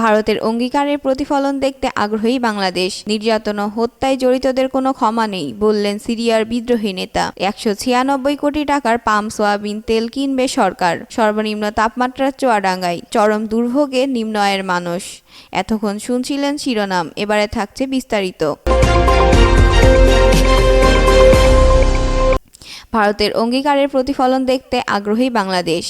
ভারতের অঙ্গীকারের প্রতিফলন দেখতে আগ্রহী বাংলাদেশ। নির্যাতন ও হত্যায় জড়িতদের কোনো ক্ষমা নেই, বললেন সিরিয়ার বিদ্রোহী নেতা। একশো ছিয়ানব্বই কোটি টাকার পাম সোয়াবিন তেল কিনবে সরকার। সর্বনিম্ন তাপমাত্রা চুয়াডাঙ্গায়। চরম দুর্ভোগে নিম্ন আয়ের মানুষ। এতক্ষণ শুনছিলেন শিরোনাম, এবারে থাকছে বিস্তারিত। ভারতের অঙ্গীকারের প্রতিফলন দেখতে আগ্রহী বাংলাদেশ।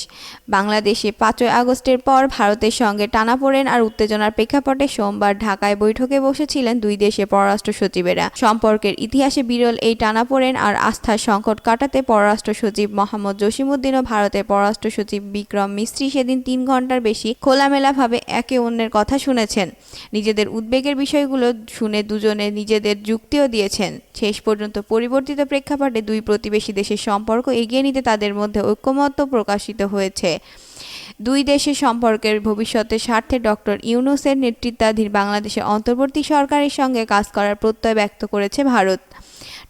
বাংলাদেশে পাঁচই আগস্টের পর ভারতের সঙ্গে টানাপোড়েন আর উত্তেজনার প্রেক্ষাপটে সোমবার ঢাকায় বৈঠকে বসেছিলেন দুই দেশের পররাষ্ট্র সচিবেরা। সম্পর্কের ইতিহাসে বিরল এই টানাপোড়েন আর আস্থার সংকট কাটাতে পররাষ্ট্র সচিব মোহাম্মদ জসিমুদ্দিন ও ভারতের পররাষ্ট্র সচিব বিক্রম মিস্ত্রি সেদিন তিন ঘণ্টার বেশি খোলামেলাভাবে একে অন্যের কথা শুনেছেন। নিজেদের উদ্বেগের বিষয়গুলো শুনে দুজনে নিজেদের যুক্তিও দিয়েছেন। শেষ পর্যন্ত পরিবর্তিত প্রেক্ষাপটে দুই প্রতিবেশী দেশের সম্পর্ক এগিয়ে নিতে তাদের মধ্যে ঐক্যমত্য প্রকাশিত হয়েছে। দুই দেশের সম্পর্কের ভবিষ্যতের স্বার্থে ডক্টর ইউনুসের নেতৃত্বাধীন বাংলাদেশের অন্তর্বর্তী সরকারের সঙ্গে কাজ করার প্রত্যয় ব্যক্ত করেছে ভারত।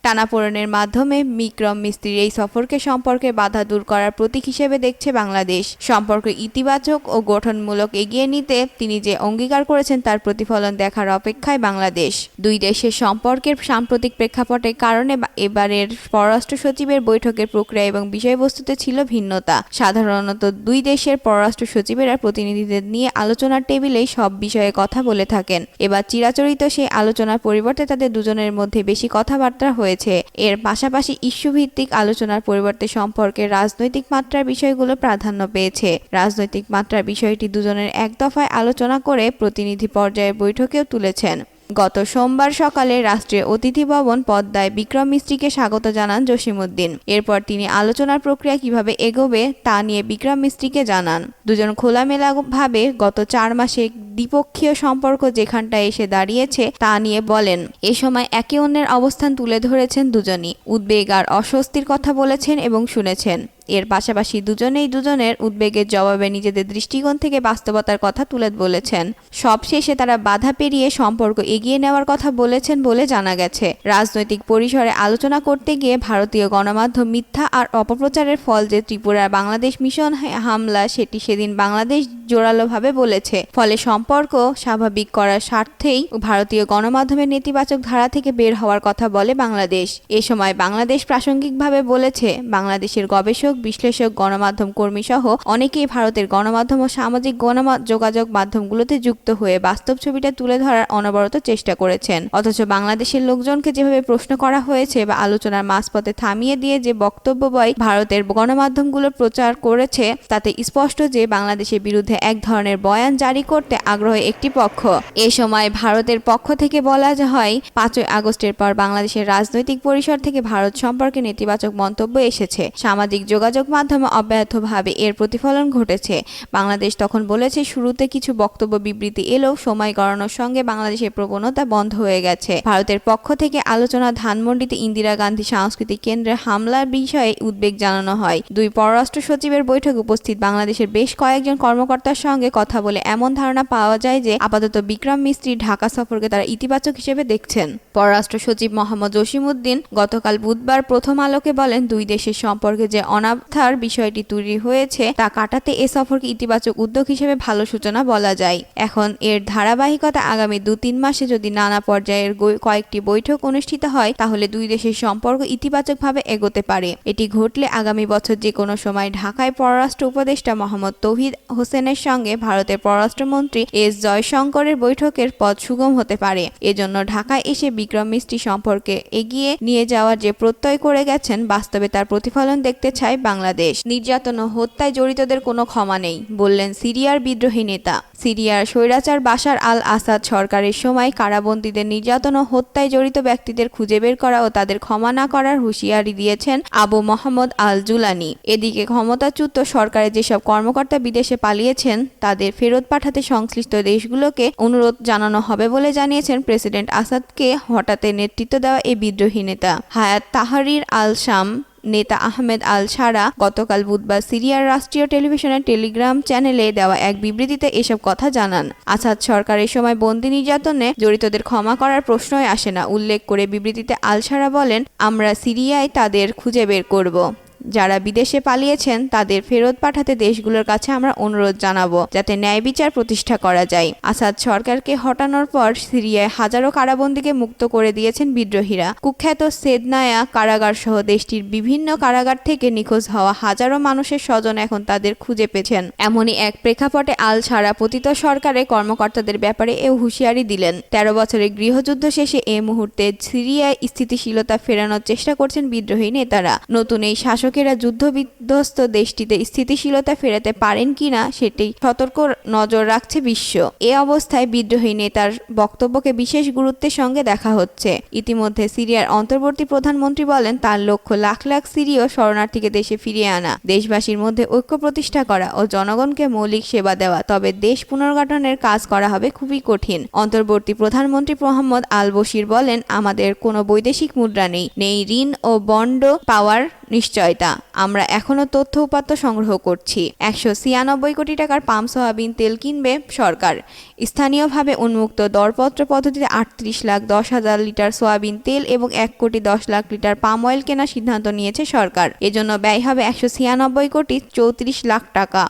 টানাপোড়েনের মাধ্যমে বিক্রম মিস্ত্রির এই সফরকে সম্পর্কে বাধা দূর করার প্রতীক হিসেবে দেখছে বাংলাদেশ। সম্পর্ক ইতিবাচক ও গঠনমূলক এগিয়ে নিতে তিনি যে অঙ্গীকার করেছেন তার প্রতিফলন দেখার অপেক্ষায় বাংলাদেশ। দুই দেশের সম্পর্কের সাম্প্রতিক প্রেক্ষাপটের কারণে এবারের পররাষ্ট্র সচিবের বৈঠকের প্রক্রিয়া এবং বিষয়বস্তুতে ছিল ভিন্নতা। সাধারণত দুই দেশের পররাষ্ট্র সচিবেরা প্রতিনিধিদের নিয়ে আলোচনার টেবিলেই সব বিষয়ে কথা বলে থাকেন। এবার চিরাচরিত সেই আলোচনার পরিবর্তে তাদের দুজনের মধ্যে বেশি কথাবার্তা হয়েছে এর পাশাপাশি ইস্যু ভিত্তিক আলোচনার পরিবর্তে সম্পর্কে রাজনৈতিক মাত্রার বিষয়গুলো প্রাধান্য পেয়েছে। রাজনৈতিক মাত্রার বিষয়টি দুজনের এক দফায় আলোচনা করে প্রতিনিধি পর্যায়ের বৈঠকেও তুলেছেন। গত সোমবার সকালে রাষ্ট্রীয় অতিথি ভবন পদ্মায় বিক্রম মিস্ত্রিকে স্বাগত জানান জসিমুদ্দিন এরপর তিনি আলোচনার প্রক্রিয়া কীভাবে এগোবে তা নিয়ে বিক্রম মিস্ত্রিকে জানান। দুজন খোলামেলাভাবে গত চার মাসে দ্বিপক্ষীয় সম্পর্ক যেখানটায় এসে দাঁড়িয়েছে তা নিয়ে বলেন, এ সময় একে অন্যের অবস্থান তুলে ধরেছেন দুজনই। উদ্বেগ আর অস্বস্তির কথা বলেছেন এবং শুনেছেন। এর পাশাপাশি দুজনেই দুজনের উদ্বেগের জবাবে নিজেদের দৃষ্টিকোণ থেকে বাস্তবতার কথা তুলে বলেছেন। সবশেষে তারা বাধা পেরিয়ে সম্পর্ক এগিয়ে নেওয়ার কথা বলেছেন বলে জানা গেছে। রাজনৈতিক পরিসরে আলোচনা করতে গিয়ে ভারতীয় গণমাধ্যম মিথ্যা আর অপপ্রচারের ফল যে ত্রিপুরার বাংলাদেশ মিশন হামলা, সেটি সেদিন বাংলাদেশ জোরালোভাবে বলেছে। ফলে সম্পর্ক স্বাভাবিক করার স্বার্থেই ভারতীয় গণমাধ্যমের নেতিবাচক ধারা থেকে বের হওয়ার কথা বলে বাংলাদেশ। এ সময় বাংলাদেশ প্রাসঙ্গিকভাবে বলেছে, বাংলাদেশের গবেষক, বিশ্লেষক, গণমাধ্যম কর্মী সহ অনেকেই ভারতের গণমাধ্যম ও সামাজিক যোগাযোগ মাধ্যমগুলোতে যুক্ত হয়ে বাস্তব ছবিটা তুলে ধরার অনবরত চেষ্টা করেছেন। অথচ বাংলাদেশের লোকজনকে যেভাবে প্রশ্ন করা হয়েছে বা আলোচনার মাঝপথে থামিয়ে দিয়ে যে বক্তব্য বয় ভারতের গণমাধ্যমগুলো প্রচার করেছে, তাতে স্পষ্ট যে বাংলাদেশের বিরুদ্ধে এক ধরনের বয়ান জারি করতে আগ্রহী একটি পক্ষ। এ সময় ভারতের পক্ষ থেকে বলা হয়, পাঁচই আগস্টের পর বাংলাদেশের রাজনৈতিক পরিসর থেকে ভারত সম্পর্কে নেতিবাচক মন্তব্য এসেছে। সামাজিক যোগাযোগ মাধ্যমে অব্যাহতভাবে এর প্রতিফলন ঘটেছে। বাংলাদেশ তখন বলেছে, শুরুতে কিছু বক্তব্য বিবৃতি এলেও সময় গড়ানোর সঙ্গে বাংলাদেশের প্রবণতা বন্ধ হয়ে গেছে। ভারতের পক্ষ থেকে আলোচনা ধানমন্ডিতে ইন্দিরা গান্ধী সাংস্কৃতিক কেন্দ্রে হামলার বিষয়ে উদ্বেগ জানানো হয়। দুই পররাষ্ট্র সচিবের বৈঠকে উপস্থিত বাংলাদেশের বেশ কয়েকজন কর্মকর্তার সঙ্গে কথা বলে এমন ধারণা পাওয়া যায় যে আপাতত বিক্রম মিস্ত্রি ঢাকা সফরকে তারা ইতিবাচক হিসেবে দেখছেন। পররাষ্ট্র সচিব মোহাম্মদ জসিমউদ্দিন গতকাল বুধবার প্রথম আলোকে বলেন, দুই দেশের সম্পর্কে যে অনাস্থার বিষয়টি তৈরি হয়েছে, তা কাটাতে এ সফরকে ইতিবাচক উদ্যোগ হিসেবে ভালো সূচনা বলা যায়। এখন এর ধারাবাহিকতা আগামী দু তিন মাসে যদি নানা পর্যায়ের কয়েকটি বৈঠক অনুষ্ঠিত হয়, তাহলে দুই দেশের সম্পর্ক ইতিবাচকভাবে এগোতে পারে। এটি ঘটলে আগামী বছর যে কোনো সময় ঢাকায় পররাষ্ট্র উপদেষ্টা মোহাম্মদ তৌহিদ হোসেনের সঙ্গে ভারতের পররাষ্ট্রমন্ত্রী এস জয়শঙ্করের বৈঠকের পথ সুগম হতে পারে। এজন্য ঢাকায় এসে বিক্রম মিস্ত্রি সম্পর্কে এগিয়ে নিয়ে যাওয়ার যে প্রত্যয় করে গেছেন, বাস্তবে তার প্রতিফলন দেখতে চায় বাংলাদেশ। নির্যাতন ও হত্যায় জড়িতদের কোনো ক্ষমা নেই, বললেন সিরিয়ার বিদ্রোহী নেতা। সিরিয়ার স্বৈরাচার বাশার আল আসাদ সরকারের সময় কারাবন্দীদের নির্যাতন ও হত্যায় জড়িত ব্যক্তিদের খুঁজে বের করা ও তাদের ক্ষমা না করার হুঁশিয়ারি দিয়েছেন আবু মোহাম্মদ আল জুলানি এদিকে ক্ষমতাচ্যুত সরকারের যেসব কর্মকর্তা বিদেশে পালিয়েছেন, তাদের ফেরত পাঠাতে সংশ্লিষ্ট দেশগুলোকে অনুরোধ জানানো হবে বলে জানিয়েছেন প্রেসিডেন্ট আসাদকে হঠাতে নেতৃত্ব দেওয়া এই বিদ্রোহী নেতা। হায়াত তাহারির আল শাম নেতা আহমেদ আল সারা গতকাল বুধবার সিরিয়ার রাষ্ট্রীয় টেলিভিশনের টেলিগ্রাম চ্যানেলে দেওয়া এক বিবৃতিতে এসব কথা জানান। আসাদ সরকারের সময় বন্দি নির্যাতনে জড়িতদের ক্ষমা করার প্রশ্নই আসে না। উল্লেখ করে বিবৃতিতে আল সারা বলেন, আমরা সিরিয়ায় তাদের খুঁজে বের করব। যারা বিদেশে পালিয়েছেন, তাদের ফেরত পাঠাতে দেশগুলোর কাছে আমরা অনুরোধ জানাব, যাতে ন্যায় বিচার প্রতিষ্ঠা করা যায়। আসাদ সরকারকে হটানোর পর সিরিয়ায় হাজারো কারাবন্দীকে মুক্ত করে দিয়েছেন বিদ্রোহীরা। কুখ্যাত সেদনায়া কারাগার সহ দেশটির বিভিন্ন কারাগার থেকে নিখোঁজ হওয়া হাজারো মানুষের স্বজন এখন তাদের খুঁজে পেয়েছেন। এমনই এক প্রেক্ষাপটে আল ছাড়া পতিত সরকারের কর্মকর্তাদের ব্যাপারে এও হুঁশিয়ারি দিলেন। তেরো বছরের গৃহযুদ্ধ শেষে এ মুহূর্তে সিরিয়ায় স্থিতিশীলতা ফেরানোর চেষ্টা করছেন বিদ্রোহী নেতারা। নতুন এই শাসকেরা যুদ্ধ বিধ্বস্ত দেশটিতে স্থিতিশীলতা ফেরাতে পারেন কিনা সেটি সতর্ক নজর রাখছে বিশ্ব। এ অবস্থায় বিদ্রোহী নেতার বক্তব্যকে বিশেষ গুরুত্বের সঙ্গে দেখা হচ্ছে। ইতিমধ্যে সিরিয়ার অন্তর্বর্তী প্রধানমন্ত্রী বলেন, তার লক্ষ্য লাখ লাখ সিরীয় শরণার্থীকে দেশে ফিরিয়ে আনা, দেশবাসীর মধ্যে ঐক্য প্রতিষ্ঠা করা ও জনগণকে মৌলিক সেবা দেওয়া। তবে দেশ পুনর্গঠনের কাজ করা হবে খুবই কঠিন। অন্তর্বর্তী প্রধানমন্ত্রী মোহাম্মদ আল বশির বলেন, আমাদের কোনো বৈদেশিক মুদ্রা নেই। নেই ঋণ ও বন্ড পাওয়ার নিশ্চয়তা। আমরা এখনও তথ্য উপাত্ত সংগ্রহ করছি। একশো ছিয়ানব্বই কোটি টাকার পাম সয়াবিন তেল কিনবে সরকার। স্থানীয়ভাবে উন্মুক্ত দরপত্র পদ্ধতিতে আটত্রিশ লাখ দশ হাজার লিটার সয়াবিন তেল এবং এক কোটি দশ লাখ লিটার পাম অয়েল কেনার সিদ্ধান্ত নিয়েছে সরকার। এজন্য ব্যয় হবে একশো ছিয়ানব্বই কোটি চৌত্রিশ লাখ টাকা।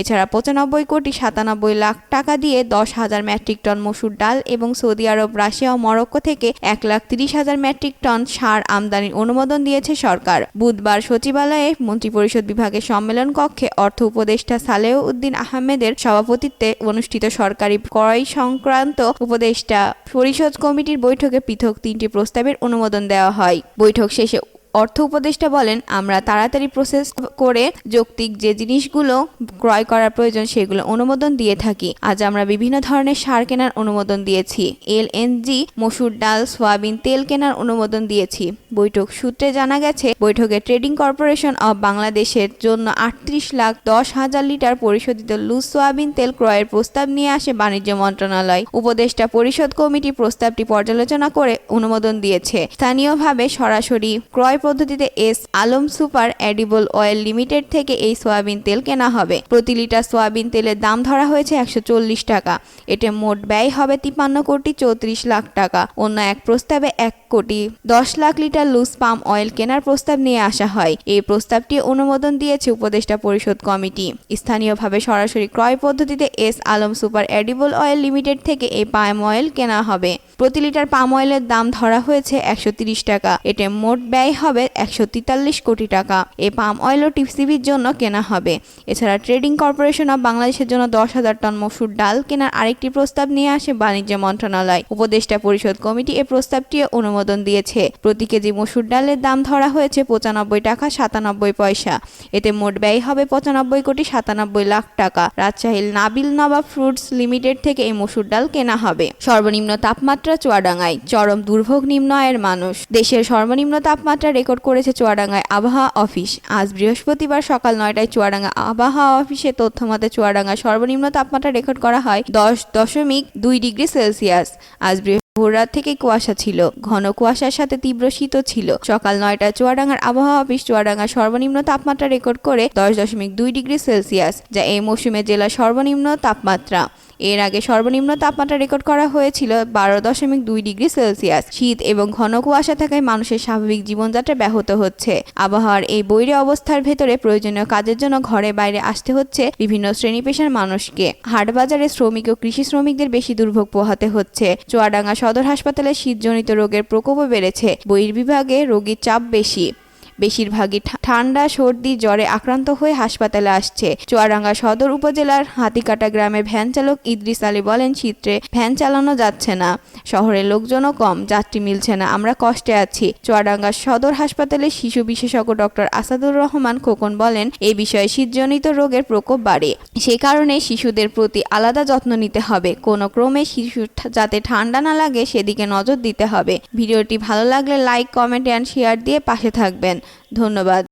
এছাড়া পঁচানব্বই কোটি সাতানব্বই লাখ টাকা দিয়ে দশ হাজার মেট্রিক টন মসুর ডাল এবং সৌদি আরব, রাশিয়া ও মরক্কো থেকে এক লাখ তিরিশ হাজার মেট্রিক টন সার আমদানির অনুমোদন দিয়েছে সরকার। বুধবার সচিবালয়ে মন্ত্রিপরিষদ বিভাগের সম্মেলন কক্ষে অর্থ উপদেষ্টা সালেহ উদ্দিন আহমেদের সভাপতিত্বে অনুষ্ঠিত সরকারি ক্রয় সংক্রান্ত উপদেষ্টা পরিষদ কমিটির বৈঠকে পৃথক তিনটি প্রস্তাবের অনুমোদন দেওয়া হয়। বৈঠক শেষে অর্থ উপদেষ্টা বলেন, আমরা তাড়াতাড়ি প্রসেস করে যৌক্তিক যে জিনিসগুলো ক্রয় করার প্রয়োজন, সেগুলো অনুমোদন দিয়ে থাকি। আজ আমরা বিভিন্ন ধরনের সার কেনার অনুমোদন দিয়েছি। এল এলএনজি মসুর ডাল, সয়াবিন তেল কেনার অনুমোদন দিয়েছি। বৈঠক সূত্রে জানা গেছে, বৈঠকে ট্রেডিং কর্পোরেশন অব বাংলাদেশের জন্য আটত্রিশ লাখ দশ হাজার লিটার পরিশোধিত লুজ সয়াবিন তেল ক্রয়ের প্রস্তাব নিয়ে আসে বাণিজ্য মন্ত্রণালয়। উপদেষ্টা পরিষদ কমিটি প্রস্তাবটি পর্যালোচনা করে অনুমোদন দিয়েছে। স্থানীয়ভাবে সরাসরি ক্রয় পদ্ধতিতে S Alam super edible oil limited থেকে এই সয়াবিন তেল কেনা হবে। প্রতি লিটার সয়াবিন তেলের দাম ধরা হয়েছে একশো চল্লিশ টাকা। এতে মোট ব্যয় হবে তিপ্পান্ন কোটি চৌত্রিশ লাখ টাকা। অন্য এক প্রস্তাবে এক কোটি দশ lakh litre loose palm oil কেনার প্রস্তাব নিয়ে আসা হয়। এই প্রস্তাবটি অনুমোদন দিয়েছে উপদেষ্টা পরিষদ কমিটি। স্থানীয়ভাবে সরাসরি ক্রয় পদ্ধতিতে S Alam super edible oil limited থেকে এই পাম অয়েল কেনা হবে। প্রতি লিটার পাম অয়েলের দাম ধরা হয়েছে একশো টাকা। এতে মোট ব্যয় হবে একশো তেতাল্লিশ কোটি টাকা। এই পাম অয়েল ও টিপসিবির জন্য কেনা হবে। এছাড়া ট্রেডিং কর্পোরেশন অব বাংলাদেশের জন্য দশ হাজার টন মসুর ডাল কেনার আরেকটি প্রস্তাব নিয়ে আসে বাণিজ্য মন্ত্রণালয়। উপদেষ্টা পরিষদ কমিটি এ প্রস্তাবটি অনুমোদন দিয়েছে। প্রতি কেজি মসুর ডালের দাম ধরা হয়েছে পঁচানব্বই টাকা সাতানব্বই পয়সা। এতে মোট ব্যয় হবে পঁচানব্বই কোটি সাতানব্বই লাখ টাকা। রাজশাহীর নাবিল নবাব ফ্রুটস লিমিটেড থেকে এই মসুর ডাল কেনা হবে। সর্বনিম্ন তাপমাত্রা চুয়াডাঙ্গায়। চরম দুর্ভোগ নিম্ন আয়ের মানুষ। দেশের সর্বনিম্ন তাপমাত্রা রেকর্ড করেছে চুয়াডাঙ্গায় আবহাওয়া অফিস। আজ বৃহস্পতিবার সকাল নয়টায় চুয়াডাঙ্গা আবহাওয়া অফিসে তথ্য মতে চুয়াডাঙ্গা সর্বনিম্ন তাপমাত্রা রেকর্ড করা হয় দশ দশমিক দুই ডিগ্রি সেলসিয়াস। আজ ভোররাত থেকে কুয়াশা ছিল। ঘন কুয়াশার সাথে তীব্র শীত ছিল। সকাল নয়টা চুয়াডাঙ্গার আবহাওয়া অফিস চুয়াডাঙ্গার সর্বনিম্ন তাপমাত্রা রেকর্ড করে দশ দশমিক দুই ডিগ্রি সেলসিয়াস, যা এই মৌসুমে জেলার সর্বনিম্ন তাপমাত্রা। এর আগে সর্বনিম্ন তাপমাত্রা রেকর্ড করা হয়েছিল বারো দশমিক দুই ডিগ্রি সেলসিয়াস। শীত এবং ঘন কুয়াশা থাকায় মানুষের স্বাভাবিক জীবনযাত্রা ব্যাহত হচ্ছে। আবহাওয়ার এই বৈরী অবস্থার ভেতরে প্রয়োজনীয় কাজের জন্য ঘরে বাইরে আসতে হচ্ছে বিভিন্ন শ্রেণি পেশার মানুষকে। হাটবাজারে শ্রমিক ও কৃষি শ্রমিকদের বেশি দুর্ভোগ পোহাতে হচ্ছে। চুয়াডাঙ্গা সদর হাসপাতালে শীতজনিত রোগের প্রকোপও বেড়েছে। বহির্বিভাগে রোগীর চাপ বেশি। বেশিরভাগই ঠান্ডা, সর্দি, জ্বরে আক্রান্ত হয়ে হাসপাতালে আসছে। চুয়াডাঙ্গা সদর উপজেলার হাতিকাটা গ্রামের ভ্যান চালক ইদ্রিস আলী বলেন, শীতে ভ্যান চালানো যাচ্ছে না। শহরের লোকজনও কম, যাত্রী মিলছে না। আমরা কষ্টে আছি। চুয়াডাঙ্গা সদর হাসপাতালে শিশু বিশেষজ্ঞ ডক্টর আসাদুর রহমান খোকন বলেন এই বিষয়ে শীতজনিত রোগের প্রকোপ বাড়ে। সে কারণে শিশুদের প্রতি আলাদা যত্ন নিতে হবে। কোনো ক্রমে শিশু যাতে ঠান্ডা না লাগে, সেদিকে নজর দিতে হবে। ভিডিওটি ভালো লাগলে লাইক, কমেন্ট অ্যান্ড শেয়ার দিয়ে পাশে থাকবেন। ধন্যবাদ।